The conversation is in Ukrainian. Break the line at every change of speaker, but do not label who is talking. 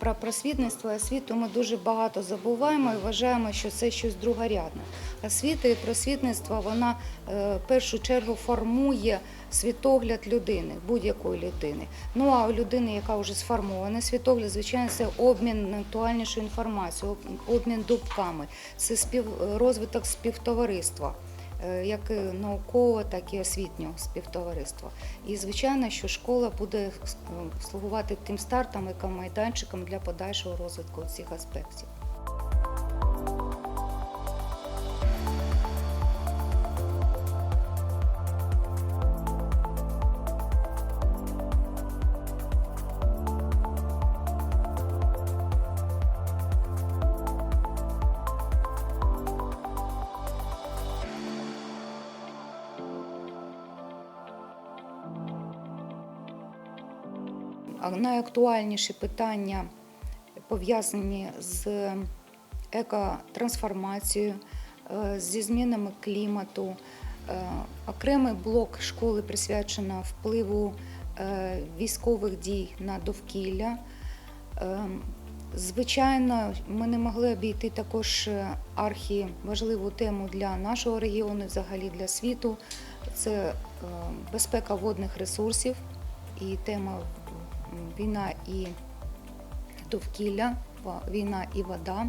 про просвітництво і освіту ми дуже багато забуваємо і вважаємо, що це щось другорядне. Освіта і просвітництво вона е, в першу чергу формує світогляд людини, будь-якої людини. Ну а у людини, яка вже сформована світогляд, звичайно, це обмін актуальнішою інформацією, обмін думками, це спів, розвиток співтовариства. Е, Як науково, так і освітнього співтовариства. І звичайно, що школа буде е, слугувати тим стартом і майданчиком для подальшого розвитку цих аспектів. Найактуальніші питання пов'язані з екотрансформацією, е, зі змінами клімату. Е, Окремий блок школи присвячено впливу е, військових дій на довкілля. Звичайно, ми не могли обійти також е, архіважливу тему для нашого регіону, взагалі для світу. Це безпека водних ресурсів і тема війна і довкілля, війна і вода.